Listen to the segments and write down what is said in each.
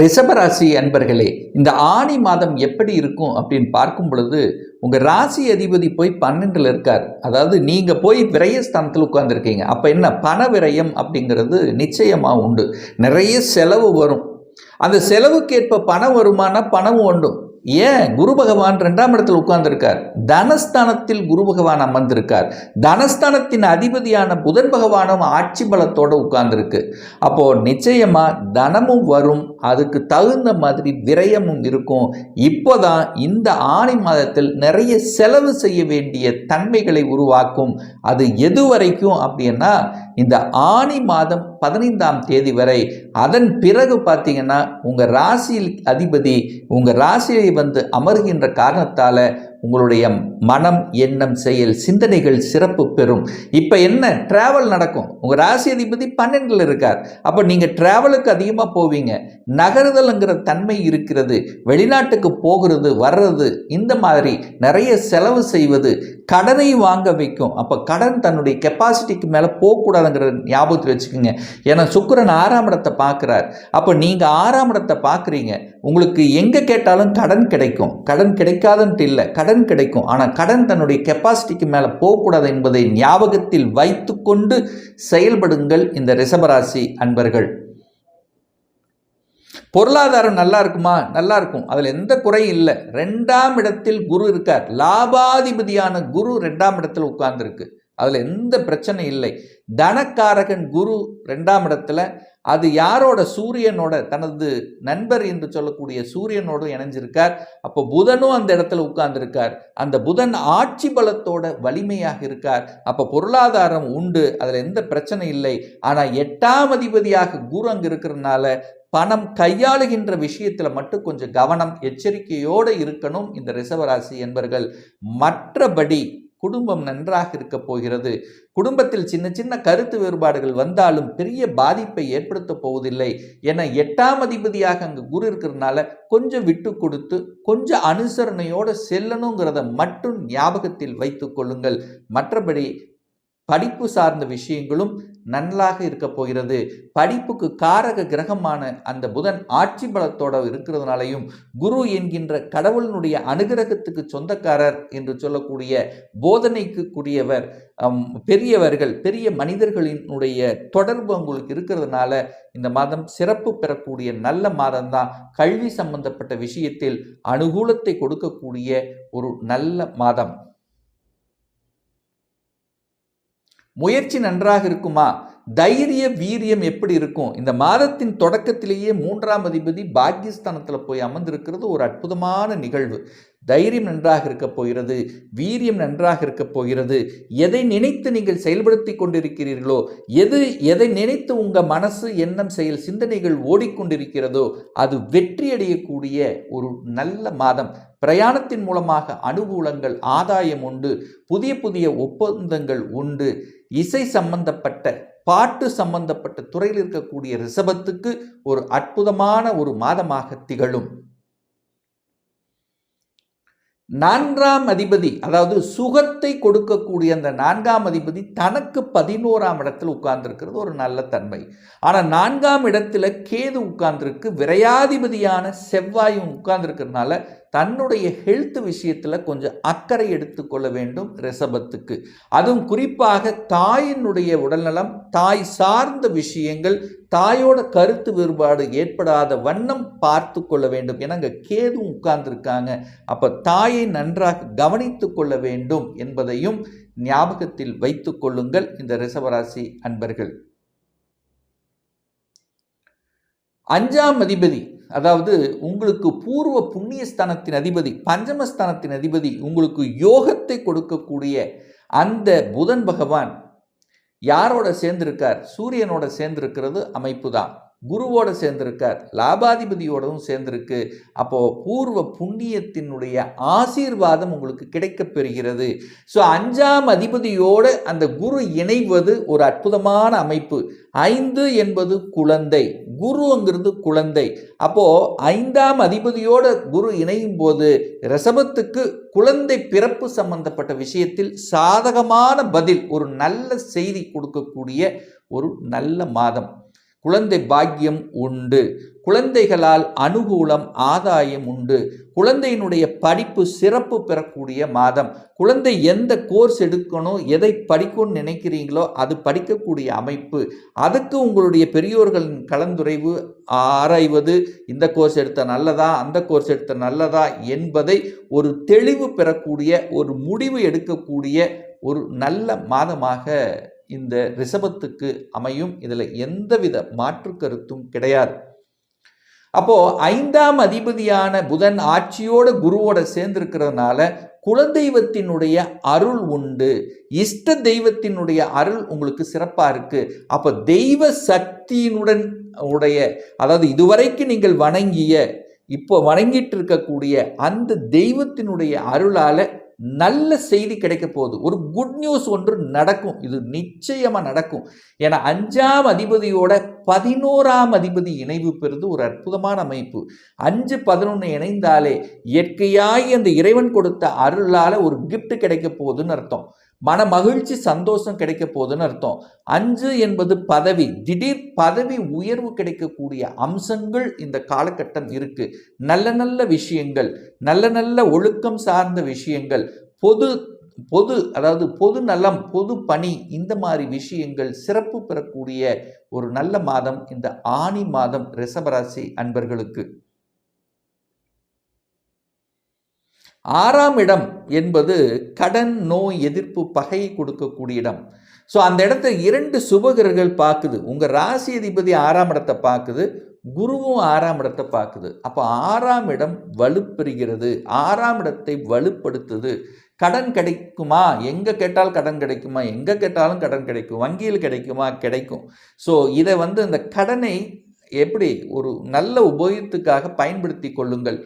ரிஷபராசி அன்பர்களே இந்த ஆணி மாதம் எப்படி இருக்கும் அப்படின்னு பார்க்கும் பொழுது உங்கள் ராசி அதிபதி போய் பன்னெண்டில் இருக்கார். அதாவது நீங்கள் போய் விரயஸ்தானத்தில் உட்காந்துருக்கீங்க அப்போ என்ன? பண விரயம் அப்படிங்கிறது நிச்சயமாக உண்டு. நிறைய செலவு வரும். அந்த செலவுக்கேற்ப பணம் வருமானா பணம் உண்டும். ஏன்? குரு பகவான் ரெண்டாம் இடத்தில் உட்கார்ந்திருக்கார். தனஸ்தானத்தில் குரு பகவான் அமர்ந்திருக்கார். தனஸ்தானத்தின் அதிபதியான புதன் பகவானும் ஆட்சி பலத்தோடு உட்கார்ந்துருக்கு. அப்போ நிச்சயமா தனமும் வரும் அதுக்கு தகுந்த மாதிரி விரயமும் இருக்கும். இப்போதான் இந்த ஆணி மாதத்தில் நிறைய செலவு செய்ய வேண்டிய தன்மைகளை உருவாக்கும். அது எது வரைக்கும் அப்படின்னா இந்த ஆணி மாதம் பதினைந்தாம் தேதி வரை. அதன் பிறகு பார்த்தீங்கன்னா உங்கள் ராசியில் அதிபதி உங்கள் ராசியை வந்து அமர்கின்ற காரணத்தால் உங்களுடைய மனம் எண்ணம் செயல் சிந்தனைகள் சிறப்பு பெறும். இப்போ என்ன? டிராவல் நடக்கும். உங்கள் ராசி அதிபதி பன்னெண்டில் இருக்கார். அப்போ நீங்கள் டிராவலுக்கு அதிகமாக போவீங்க. நகருதல்ங்கிற தன்மை இருக்கிறது. வெளிநாட்டுக்கு போகிறது வர்றது இந்த மாதிரி நிறைய செலவு செய்வது கடனை வாங்க வைக்கும். அப்போ கடன் தன்னுடைய கெப்பாசிட்டிக்கு மேலே போகக்கூடாதுங்கிற ஞாபகத்தில் வச்சுக்கோங்க. ஏன்னா சுக்கரன் ஆறாம் இடத்தை பார்க்குறார். அப்போ நீங்கள் ஆறாம் இடத்தை பார்க்குறீங்க. உங்களுக்கு எங்கே கேட்டாலும் கடன் கிடைக்கும். கடன் கிடைக்காதன்ட்டு இல்லை கடன் கிடைக்கும். ஆனால் கடன் தன்னுடைய கெப்பாசிட்டிக்கு மேலே போகக்கூடாது என்பதை ஞாபகத்தில் வைத்துக்கொண்டு செயல்படுங்கள் இந்த ரிஷபராசி அன்பர்கள். பொருளாதாரம் நல்லா இருக்குமா? நல்லா இருக்கும். அதில் எந்த குறையும் இல்லை. ரெண்டாம் இடத்தில் குரு இருக்கார். லாபாதிபதியான குரு ரெண்டாம் இடத்தில் உட்கார்ந்துருக்கு. அதில் எந்த பிரச்சனை இல்லை. தனக்காரகன் குரு ரெண்டாம் இடத்துல அது யாரோட? சூரியனோட தனது நண்பர் என்று சொல்லக்கூடிய சூரியனோடு இணைஞ்சிருக்கார். அப்போ புதனும் அந்த இடத்துல உட்கார்ந்துருக்கார். அந்த புதன் ஆட்சி பலத்தோட வலிமையாக இருக்கார். அப்போ பொருளாதாரம் உண்டு அதில் எந்த பிரச்சனை இல்லை. ஆனால் எட்டாம் அதிபதியாக குரு அங்கே இருக்கிறதுனால பணம் கையாளுகின்ற விஷயத்தில் மட்டும் கொஞ்சம் கவனம் எச்சரிக்கையோடு இருக்கணும் இந்த ரிசவராசி என்பர்கள். மற்றபடி குடும்பம் நன்றாக இருக்க போகிறது. குடும்பத்தில் சின்ன சின்ன கருத்து வேறுபாடுகள் வந்தாலும் பெரிய பாதிப்பை ஏற்படுத்த போவதில்லை. என எட்டாம் அதிபதியாக அங்கு குரு இருக்கிறதுனால கொஞ்சம் விட்டு கொடுத்து கொஞ்சம் அனுசரணையோடு செல்லணுங்கிறத மட்டும் ஞாபகத்தில் வைத்து கொள்ளுங்கள். மற்றபடி படிப்பு சார்ந்த விஷயங்களும் நன்றாக இருக்க போகிறது. படிப்புக்கு காரக கிரகமான அந்த புதன் ஆட்சி பலத்தோட இருக்கிறதுனாலையும் குரு என்கின்ற கடவுளினுடைய அனுகிரகத்துக்கு சொந்தக்காரர் என்று சொல்லக்கூடிய போதனைக்கு கூடியவர் பெரியவர்கள் பெரிய மனிதர்களினுடைய தொடர்பு உங்களுக்கு இருக்கிறதுனால இந்த மாதம் சிறப்பு பெறக்கூடிய நல்ல மாதம்தான். கல்வி சம்பந்தப்பட்ட விஷயத்தில் அனுகூலத்தை கொடுக்கக்கூடிய ஒரு நல்ல மாதம். முயற்சி நன்றாக இருக்குமா? தைரிய வீரியம் எப்படி இருக்கும்? இந்த மாதத்தின் தொடக்கத்திலேயே மூன்றாம் அதிபதி பாக்கியஸ்தானத்தில் போய் அமர்ந்திருக்கிறது ஒரு அற்புதமான நிகழ்வு. தைரியம் நன்றாக இருக்க போகிறது வீரியம் நன்றாக இருக்க போகிறது. எதை நினைத்து நீங்கள் செயல்படுத்தி கொண்டிருக்கிறீர்களோ எது எதை நினைத்து உங்கள் மனசு எண்ணம் செயல் சிந்தனைகள் ஓடிக்கொண்டிருக்கிறதோ அது வெற்றி அடையக்கூடிய ஒரு நல்ல மாதம். பிரயாணத்தின் மூலமாக அனுகூலங்கள் ஆதாயம் உண்டு. புதிய புதிய ஒப்பந்தங்கள் உண்டு. இசை சம்பந்தப்பட்ட பாட்டு சம்பந்தப்பட்ட துறையில் இருக்கக்கூடிய ரிஷபத்துக்கு ஒரு அற்புதமான ஒரு மாதமாக திகழும். நான்காம் அதிபதி அதாவது சுகத்தை கொடுக்கக்கூடிய அந்த நான்காம் அதிபதி தனக்கு பதினோராம் இடத்தில் உட்கார்ந்துருக்கிறது ஒரு நல்ல தன்மை. ஆனால் நான்காம் இடத்துல கேது உட்கார்ந்துருக்கு விரையாதிபதியான செவ்வாயும் உட்கார்ந்துருக்கிறதுனால தன்னுடைய ஹெல்த் விஷயத்தில் கொஞ்சம் அக்கறை எடுத்துக்கொள்ள வேண்டும் ரிஷபத்துக்கு அதுவும் குறிப்பாக தாயினுடைய உடல்நலம் தாய் சார்ந்த விஷயங்கள் தாயோட கருத்து வேறுபாடு ஏற்படாத வண்ணம் பார்த்து கொள்ள வேண்டும். ஏன்னா அங்கே கேது உட்கார்ந்துருக்காங்க. அப்போ தாயை நன்றாக கவனித்து கொள்ள வேண்டும் என்பதையும் ஞாபகத்தில் வைத்து கொள்ளுங்கள் இந்த ரிஷபராசி அன்பர்கள். அஞ்சாம் அதிபதி அதாவது உங்களுக்கு பூர்வ புண்ணியஸ்தானத்தின் அதிபதி பஞ்சமஸ்தானத்தின் அதிபதி உங்களுக்கு யோகத்தை கொடுக்கக்கூடிய அந்த புதன் பகவான் யாரோட சேர்ந்திருக்கார்? சூரியனோட சேர்ந்திருக்கிறது அமைப்பு தான் குருவோட சேர்ந்திருக்கார் லாபாதிபதியோடவும் சேர்ந்திருக்கு. அப்போது பூர்வ புண்ணியத்தினுடைய ஆசீர்வாதம் உங்களுக்கு கிடைக்கப் பெறுகிறது. ஸோ அஞ்சாம் அதிபதியோடு அந்த குரு இணைவது ஒரு அற்புதமான அமைப்பு. ஐந்து என்பது குழந்தை குருங்கிறது குழந்தை. அப்போது ஐந்தாம் அதிபதியோட குரு இணையும் போது ரசபத்துக்கு குழந்தை பிறப்பு சம்பந்தப்பட்ட விஷயத்தில் சாதகமான பதில் ஒரு நல்ல செய்தி கொடுக்கக்கூடிய ஒரு நல்ல மாதம். குழந்தை பாக்கியம் உண்டு. குழந்தைகளால் அனுகூலம் ஆதாயம் உண்டு. குழந்தையினுடைய படிப்பு சிறப்பு பெறக்கூடிய மாதம். குழந்தை எந்த கோர்ஸ் எடுக்கணும் எதை படிக்கணும்னு நினைக்கிறீங்களோ அது படிக்கக்கூடிய அமைப்பு. அதுக்கு உங்களுடைய பெரியோர்களின் கலந்துரைவு ஆராய்வது இந்த கோர்ஸ் எடுத்த நல்லதா அந்த கோர்ஸ் எடுத்த நல்லதா என்பதை ஒரு தெளிவு பெறக்கூடிய ஒரு முடிவு எடுக்கக்கூடிய ஒரு நல்ல மாதமாக இந்த ரிஷபத்துக்கு அமையும் இதில் எந்தவித மாற்று கருத்தும் கிடையாது. அப்போ ஐந்தாம் அதிபதியான புதன் ஆட்சியோட குருவோட சேர்ந்திருக்கிறதுனால குலதெய்வத்தினுடைய அருள் உண்டு. இஷ்ட தெய்வத்தினுடைய அருள் உங்களுக்கு சிறப்பாக இருக்கு. அப்போ தெய்வ சக்தியினுடன் உடைய அதாவது இதுவரைக்கும் நீங்கள் வணங்கிய இப்போ வணங்கிட்டு இருக்கக்கூடிய அந்த தெய்வத்தினுடைய அருளால் நல்ல செய்தி கிடைக்க போகுது. ஒரு குட் நியூஸ் ஒன்று நடக்கும். இது நிச்சயமாக நடக்கும். ஏன்னா அஞ்சாம் அதிபதியோட பதினோராம் அதிபதி இணைவு பெறுது ஒரு அற்புதமான அமைப்பு. அஞ்சு பதினொன்று இணைந்தாலே இயற்கையாகி அந்த இறைவன் கொடுத்த அருளால் ஒரு கிஃப்ட் கிடைக்க போகுதுன்னு அர்த்தம். மன மகிழ்ச்சி சந்தோஷம் கிடைக்க போகுதுன்னு அர்த்தம். அஞ்சு என்பது பதவி. திடீர் பதவி உயர்வு கிடைக்கக்கூடிய அம்சங்கள் இந்த காலகட்டம் இருக்கு. நல்ல நல்ல விஷயங்கள் நல்ல நல்ல ஒழுக்கம் சார்ந்த விஷயங்கள் பொது பொது அதாவது பொது நலம் பொது பணி இந்த மாதிரி விஷயங்கள் சிறப்பு பெறக்கூடிய ஒரு நல்ல மாதம் இந்த ஆனி மாதம் ரிஷபராசி அன்பர்களுக்கு. ஆறாம் இடம் என்பது கடன் நோய் எதிர்ப்பு பகையை கொடுக்கக்கூடிய இடம். ஸோ அந்த இடத்த இரண்டு சுபகிரர்கள் பார்க்குது. உங்கள் ராசி அதிபதி ஆறாம் இடத்தை பார்க்குது குருவும் ஆறாம் இடத்தை பார்க்குது. அப்போ ஆறாம் இடம் வலுப்பெறுகிறது. ஆறாம் இடத்தை வலுப்படுத்துது. கடன் கிடைக்குமா? எங்கே கேட்டால் கடன் கிடைக்குமா? எங்கே கேட்டாலும் கடன் கிடைக்கும். வங்கியில் கிடைக்குமா? கிடைக்கும். ஸோ இதை வந்து இந்த கடனை எப்படி ஒரு நல்ல உபயோகத்துக்காக பயன்படுத்தி கொள்ளுங்கள்.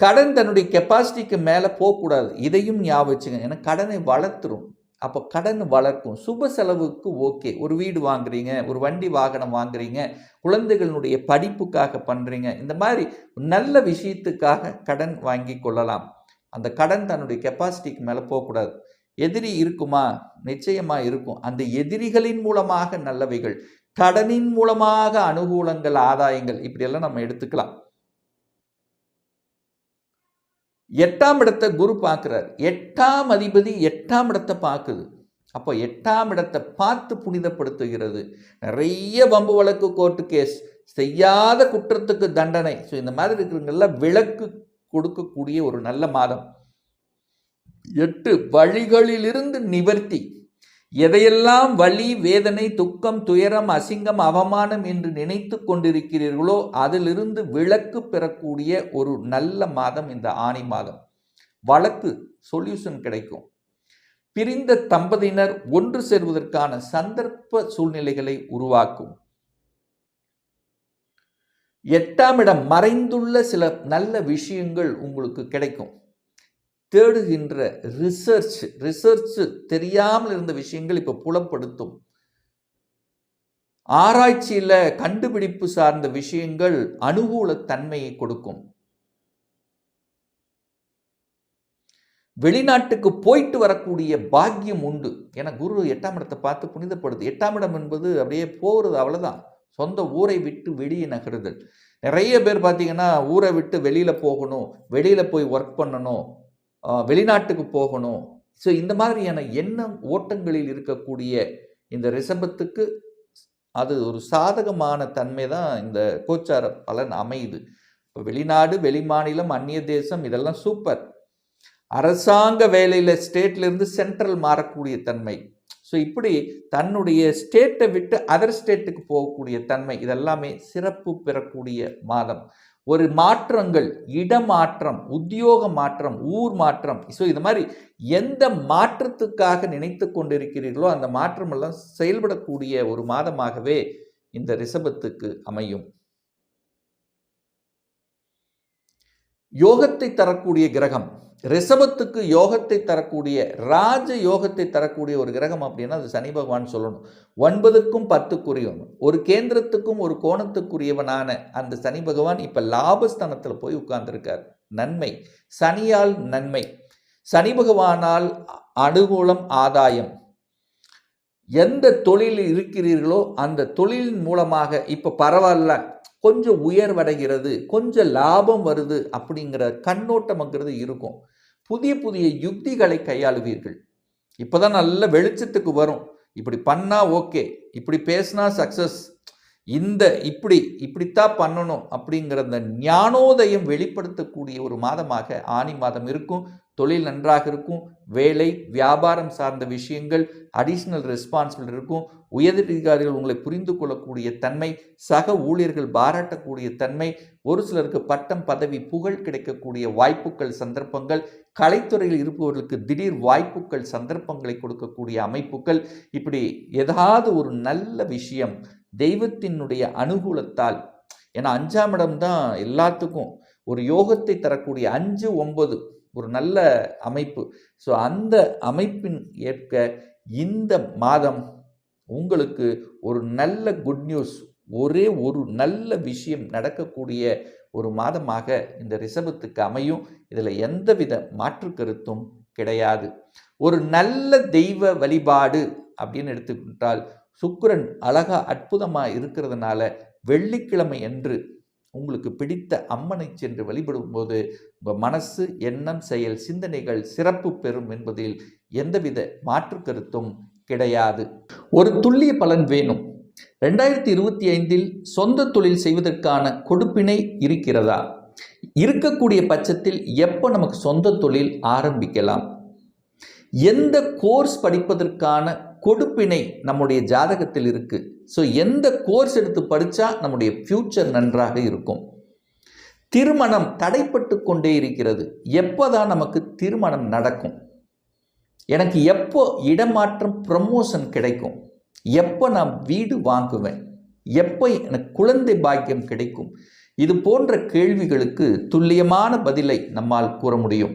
கடன் தன்னுடைய கெப்பாசிட்டிக்கு மேலே போகக்கூடாது. இதையும் ஞாபகம் வச்சுங்க ஏன்னா கடனை வளர்த்துரும். அப்போ கடன் வளர்க்கும். சுப செலவுக்கு ஓகே. ஒரு வீடு வாங்குறீங்க ஒரு வண்டி வாகனம் வாங்குறீங்க குழந்தைகளுடைய படிப்புக்காக பண்ணுறீங்க இந்த மாதிரி நல்ல விஷயத்துக்காக கடன் வாங்கி கொள்ளலாம். அந்த கடன் தன்னுடைய கெப்பாசிட்டிக்கு மேலே போகக்கூடாது. எதிரி இருக்குமா? நிச்சயமாக இருக்கும். அந்த எதிரிகளின் மூலமாக நல்லவைகள் கடனின் மூலமாக அனுகூலங்கள் ஆதாயங்கள் இப்படியெல்லாம் நம்ம எடுத்துக்கலாம். எட்டாம் இடத்தை குரு பார்க்குறார். எட்டாம் அதிபதி எட்டாம் இடத்தை பார்க்குது. அப்போ எட்டாம் இடத்தை பார்த்து புனிதப்படுத்துகிறது. நிறைய வம்பு வழக்கு கோர்ட்டு கேஸ் செய்யாத குற்றத்துக்கு தண்டனை. ஸோ இந்த மாதிரி இருக்கிறவங்கெல்லாம் விளக்கு கொடுக்கக்கூடிய ஒரு நல்ல மாதம். எட்டு வழிகளிலிருந்து நிவர்த்தி. எதையெல்லாம் வலி வேதனை துக்கம் துயரம் அசிங்கம் அவமானம் என்று நினைத்து கொண்டிருக்கிறீர்களோ அதிலிருந்து விளக்கு பெறக்கூடிய ஒரு நல்ல மாதம் இந்த ஆணி மாதம். வழக்கு சொல்யூஷன் கிடைக்கும். பிரிந்த தம்பதியினர் ஒன்று சேர்வதற்கான சந்தர்ப்ப சூழ்நிலைகளை உருவாக்கும். எட்டாம் இடம் மறைந்துள்ள சில நல்ல விஷயங்கள் உங்களுக்கு கிடைக்கும். தேடுகின்ற ரிசர்ச் ரிசர்ச் தெரியாமல் இருந்த விஷயங்கள் இப்போ புலப்படுத்தும். ஆராய்ச்சியில் கண்டுபிடிப்பு சார்ந்த விஷயங்கள் அனுகூல தன்மையை கொடுக்கும். வெளிநாட்டுக்கு போயிட்டு வரக்கூடிய பாக்கியம் உண்டு. ஏன்னா குரு எட்டாம் இடத்தை பார்த்து புனிதப்படுது. எட்டாம் இடம் என்பது அப்படியே போகிறது அவ்வளோதான் சொந்த ஊரை விட்டு வெளியே நகருதல். நிறைய பேர் பார்த்தீங்கன்னா ஊரை விட்டு வெளியில் போகணும் வெளியில் போய் ஒர்க் பண்ணணும். வெளிநாட்டுக்கு போகணும். ஸோ இந்த மாதிரியான எண்ணம் ஓட்டங்களில் இருக்கக்கூடிய இந்த ரிஷபத்துக்கு அது ஒரு சாதகமான தன்மை தான் இந்த கோச்சார பலன் அமையுது. இப்போ வெளிநாடு வெளிமாநிலம் அந்நிய தேசம் இதெல்லாம் சூப்பர் அரசாங்க வேலையில் ஸ்டேட்லேருந்து சென்ட்ரல் மாறக்கூடிய தன்மை. ஸோ இப்படி தன்னுடைய ஸ்டேட்டை விட்டு அதர் ஸ்டேட்டுக்கு போகக்கூடிய தன்மை இதெல்லாமே சிறப்பு பெறக்கூடிய மாதம். ஒரு மாற்றங்கள் இடமாற்றம் உத்தியோக மாற்றம் ஊர் மாற்றம். ஸோ இது மாதிரி எந்த மாற்றத்துக்காக நினைத்து கொண்டிருக்கிறீர்களோ அந்த மாற்றமெல்லாம் செயல்படக்கூடிய ஒரு மாதமாகவே இந்த ரிஷபத்துக்கு அமையும். யோகத்தை தரக்கூடிய கிரகம். ரிஷபத்துக்கு யோகத்தை தரக்கூடிய ராஜ யோகத்தை தரக்கூடிய ஒரு கிரகம் அப்படின்னா அது சனி பகவான் சொல்லணும். ஒன்பதுக்கும் பத்துக்குரியவன். ஒரு கேந்திரத்துக்கும் ஒரு கோணத்துக்குரியவனான அந்த சனி பகவான் இப்போ லாபஸ்தானத்தில் போய் உட்கார்ந்துருக்கார். நன்மை. சனியால் நன்மை. சனி பகவானால் அனுகூலம் ஆதாயம். எந்த தொழிலில் இருக்கிறீர்களோ அந்த தொழிலின் மூலமாக இப்போ பரவாயில்ல. கொஞ்சம் உயர்வடைகிறது கொஞ்சம் லாபம் வருது அப்படிங்கிற கண்ணோட்டம்ங்கிறது இருக்கும். புதிய புதிய யுக்திகளை கையாளுவீர்கள். இப்போதான் நல்ல வெளிச்சத்துக்கு வரும். இப்படி பண்ணால் ஓகே. இப்படி பேசினா சக்ஸஸ் இந்த இப்படி இப்படித்தான் பண்ணணும் அப்படிங்கிற அந்த ஞானோதயம் வெளிப்படுத்தக்கூடிய ஒரு மாதமாக ஆனி மாதம் இருக்கும். தொழில் நன்றாக இருக்கும். வேலை வியாபாரம் சார்ந்த விஷயங்கள் அடிஷ்னல் ரெஸ்பான்சிபிள் இருக்கும். உயரதிகாரிகள் உங்களை புரிந்து கொள்ளக்கூடிய தன்மை சக ஊழியர்கள் பாராட்டக்கூடிய தன்மை ஒரு சிலருக்கு பட்டம் பதவி புகழ் கிடைக்கக்கூடிய வாய்ப்புகள் சந்தர்ப்பங்கள் கலைத்துறையில் இருப்பவர்களுக்கு திடீர் வாய்ப்புகள் சந்தர்ப்பங்களை கொடுக்கக்கூடிய அமைப்புகள். இப்படி ஏதாவது ஒரு நல்ல விஷயம் தெய்வத்தினுடைய அனுகூலத்தால் ஏன்னா அஞ்சாம் இடம் தான் எல்லாத்துக்கும் ஒரு யோகத்தை தரக்கூடிய அஞ்சு ஒன்பது ஒரு நல்ல அமைப்பு. ஸோ அந்த அமைப்பின் ஏற்க இந்த மாதம் உங்களுக்கு ஒரு நல்ல குட் நியூஸ் ஒரே ஒரு நல்ல விஷயம் நடக்கக்கூடிய ஒரு மாதமாக இந்த ரிசபத்துக்கு அமையும். இதில் எந்தவித மாற்று கருத்தும் கிடையாது. ஒரு நல்ல தெய்வ வழிபாடு அப்படின்னு எடுத்துக்கிட்டால் சுக்கிரன் அழகா அற்புதமாக இருக்கிறதுனால வெள்ளிக்கிழமை என்று உங்களுக்கு பிடித்த அம்மனை சென்று வழிபடும் போது உங்கள் மனசு எண்ணம் செயல் சிந்தனைகள் சிறப்பு பெறும் என்பதில் எந்தவித மாற்று கருத்தும் கிடையாது. ஒரு துல்லிய பலன் வேணும். ரெண்டாயிரத்தி இருபத்தி ஐந்தில் சொந்த தொழில் செய்வதற்கான கொடுப்பினை இருக்கிறதா? இருக்கக்கூடிய பட்சத்தில் எப்போ நமக்கு சொந்த தொழில் ஆரம்பிக்கலாம்? எந்த கோர்ஸ் படிப்பதற்கான கொடுப்பினை நம்முடைய ஜாதகத்தில் இருக்குது ஸோ எந்த கோர்ஸ் எடுத்து படித்தா நம்முடைய ஃப்யூச்சர் நன்றாக இருக்கும். திருமணம் தடைப்பட்டு கொண்டே இருக்கிறது. எப்போ தான் நமக்கு திருமணம் நடக்கும்? எனக்கு எப்போ இடமாற்றம் ப்ரமோஷன் கிடைக்கும்? எப்போ நான் வீடு வாங்குவேன்? எப்போ எனக்கு குழந்தை பாக்கியம் கிடைக்கும்? இது போன்ற கேள்விகளுக்கு துல்லியமான பதிலை நம்மால் கூற முடியும்.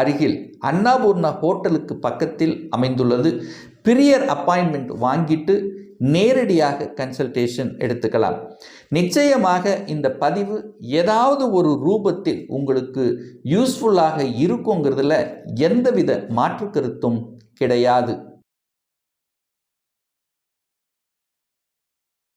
அருகில் அன்னாபூர்ணா ஹோட்டலுக்கு பக்கத்தில் அமைந்துள்ளது. பிரியர் அப்பாயின்மெண்ட் வாங்கிட்டு நேரடியாக கன்சல்டேஷன் எடுத்துக்கலாம். நிச்சயமாக இந்த பதிவு ஏதாவது ஒரு ரூபத்தில் உங்களுக்கு யூஸ்ஃபுல்லாக இருக்குங்கிறதுல எந்தவித மாற்று கருத்தும் கிடையாது.